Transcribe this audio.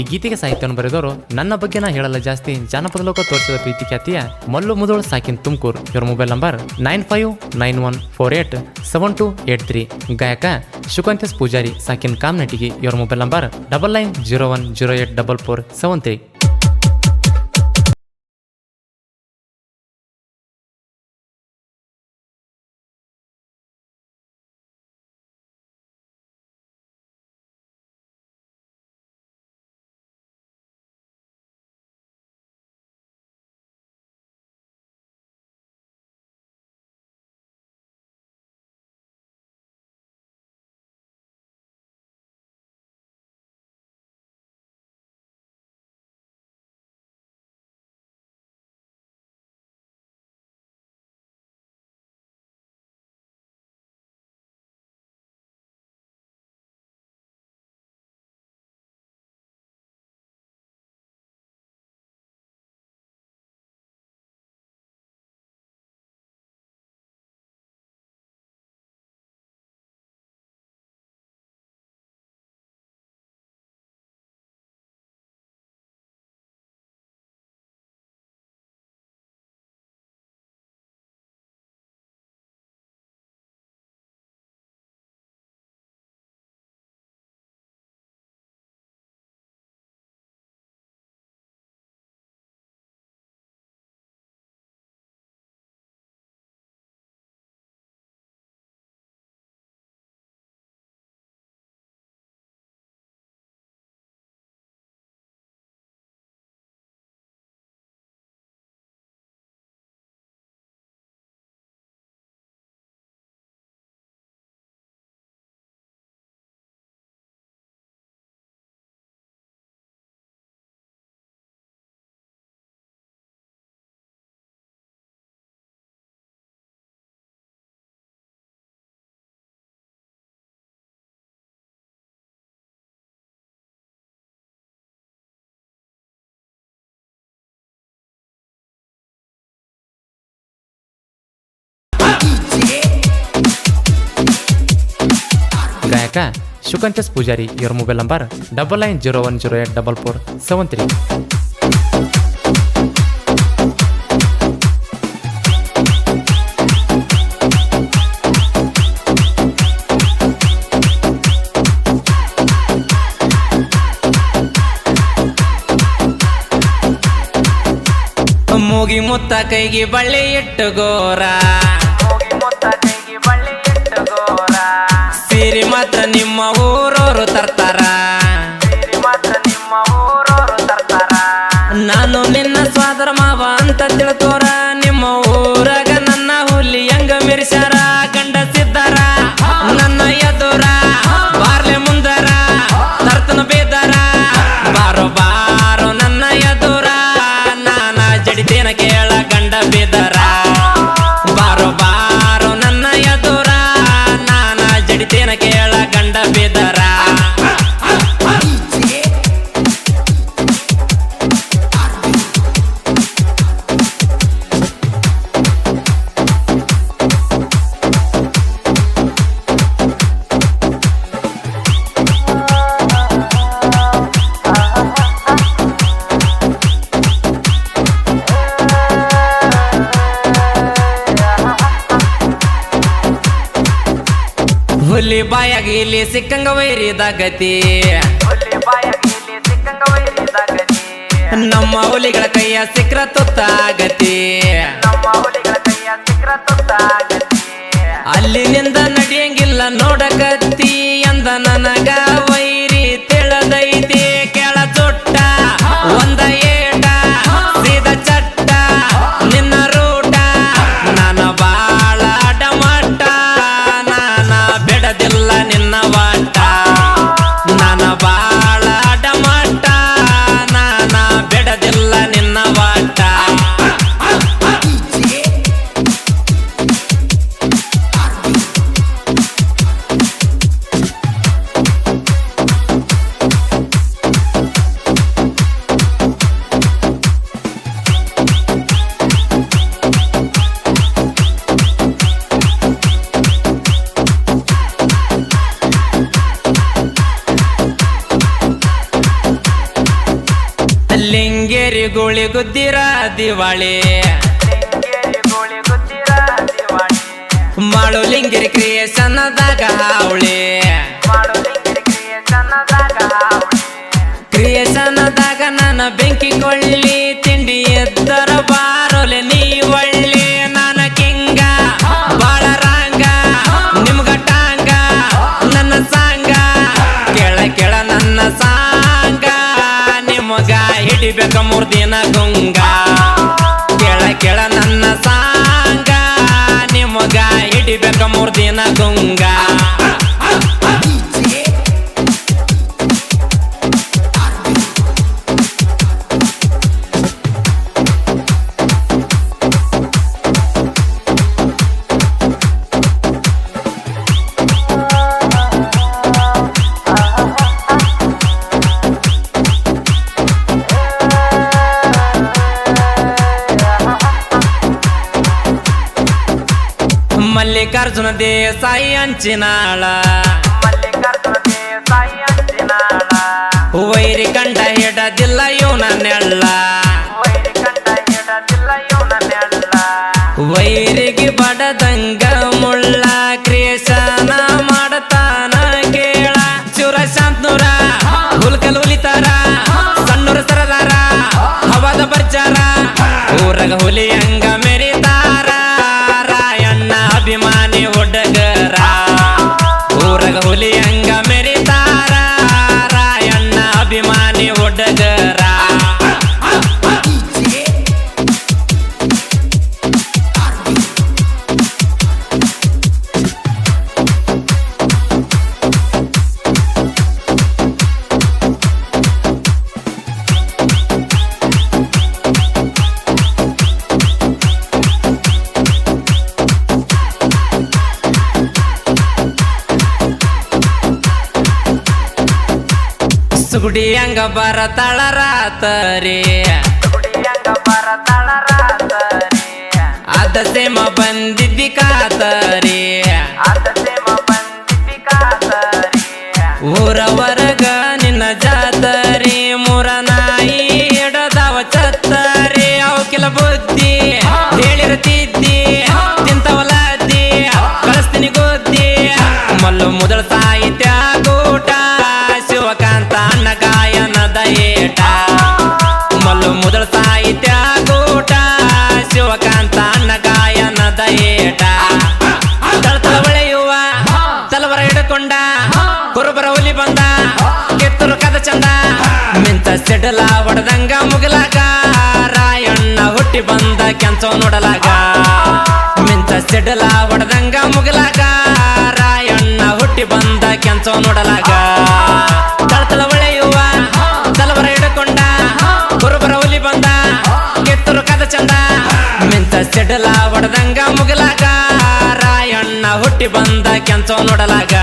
ಈ ಗೀತೆಗೆ ಸಾಹಿತ್ಯವನ್ನು ಬರೆದವರು, ನನ್ನ ಬಗ್ಗೆ ನಾ ಹೇಳಲ್ಲ ಜಾಸ್ತಿ. ಜಾನಪದ ಲೋಕ ತೋರಿಸಿದ ಪ್ರೀತಿ ಖ್ಯಾತಿಯ ಮಲ್ಲು ಮುದೋಳ್ ಸಾಕಿನ್ ತುಮಕೂರು. ಇವರ mobile number nine five nine one four eight seven two eight three ಗಾಯಕ ಶುಕಂತೇಶ್ ಪೂಜಾರಿ, ಸಾಕಿನ್ ಕಾಮ್ನಟಿಗೆ. ಇವರ mobile number double nine zero one zero eight double four seven three ಗಾಯಕ ಶುಕಂಠಸ್ ಪೂಜಾರಿ ಇವರ mobile number double nine zero one zero eight double four seven three ಮೂಗಿ ಮುತ್ತ ಕೈಗೆ ಬಳ್ಳಿ ಇಟ್ಟು ಗೋರ. ನಿಮ್ಮ ಊರವರು ತರ್ತಾರ. ಸಿಕ್ಕಂಗ ವೈರಿದ ಗತಿ ನಮ್ಮ ಹುಲಿಗಳ ಕೈಯ ಸಿಕ್ರ ತುತ್ತಾಗತಿ. ಅಲ್ಲಿನಿಂದ ನಡೆಯಂಗಿಲ್ಲ ನೋಡಕತ್ತಿ ಎಂದ ಗೋಳಿ ಗುದ್ದಿರ ದಿವಾಳಿ. ಮಾಡು ಕ್ರಿಯೆ ಕ್ರಿಯೇಷನ್ದಾಗ ಹಾವಳಿ. ಕ್ರಿಯೇಷನ್ದಾಗ ನನ್ನ ಬೆಂಕಿ ಕೊಳ್ಳಿ ತಿಂಡಿ ಎದ್ದರ ಬಾರೋಲೆ ನೀ ಒಳ್ಳಿ ನನ್ನ ಕಿಂಗ. ಬಾಳ ರಾಂಗ, ನಿಮ್ಗ ಟಾಂಗ, ನನ್ನ ಸಾಂಗ. ಕೆಳ ಕೆಳ ನನ್ನ ಸಾಂಗ, ನಿಮಗ ಹಿಡಿಬೇಕ ಮೂರ್ না গঙ্গা ಮೂರ್ ದೇಸಾಯಿ ಗುಂಗ ಮಲ್ಲಿಕಾರ್ಜುನ ದೇಸಾಯಿ ಅಂಚಿನಾಳ. ವೈರಿ ಕಂಡ ಹಿಡದಿಲ್ಲ ಇವನ ನೆಳ್ಳ. ವೈರಿಗೆ ಬಡದಂಗ ಮುಳ್ಳ. ಕ್ರಿಯಶನ ಮಾಡತಾನ ಕೇಳ. ಶಿವರ ಶಾಂತನೂರ, ಹುಲ್ಕಲ್ ಹುಲಿತಾರ, ಸಣ್ಣೂರ ಸರದಾರ, ಹವಾದ ಊರಗ ಹುಲಿ ಸುಗುಡಿ ಹಂಗ ಬರ ತಳರಾತರಿ. ಅದ ಸೇಮ ಬಂದಿದ್ದಿ ಕಾತರಿ. ಊರವರಗ ನಿನ್ನ ಜಾತರಿ, ಮೂರ ನಾಯಿ ಎಡದವ ಚತ್ತರಿ. ಅವಕಿಲ ಬುದ್ಧಿ, ಹೇಳಿರತಿದ್ದಿ, ತಿಂತವಲದ್ದಿ ಕಳಿಸ್ತೀನಿ ಗೊದ್ದಿ. ಮಲ್ಲು ಮುದಳ ಸಿಡಲ ಹೊಡೆದಂಗ ಮುಗಲಾಗ. ರಾಯಣ್ಣ ಹುಟ್ಟಿ ಬಂದ ಕೆಂಚೋ ನೋಡಲಾಗ. ಮಿಂತ ಸಿಡಲ ಹೊಡೆದಂಗ ಮುಗಲಾಗ. ರಾಯಣ್ಣ ಹುಟ್ಟಿ ಬಂದ ಕೆಂಚೋ ನೋಡಲಾಗ. ತಳತಳ ಒಳೆಯುವ, ತಲವರ ಹಿಡ್ಕೊಂಡ. ಕುರುಬರ ಹುಲಿ ಬಂದ, ಕೆತ್ತರು ಕದ ಚಂದ. ಮಿಂತ ಸಿಡಲ ಹೊಡೆದಂಗ ಮುಗಲಾಗ. ರಾಯಣ್ಣ ಹುಟ್ಟಿ ಬಂದ ಕೆಂಚೋ ನೋಡಲಾಗ.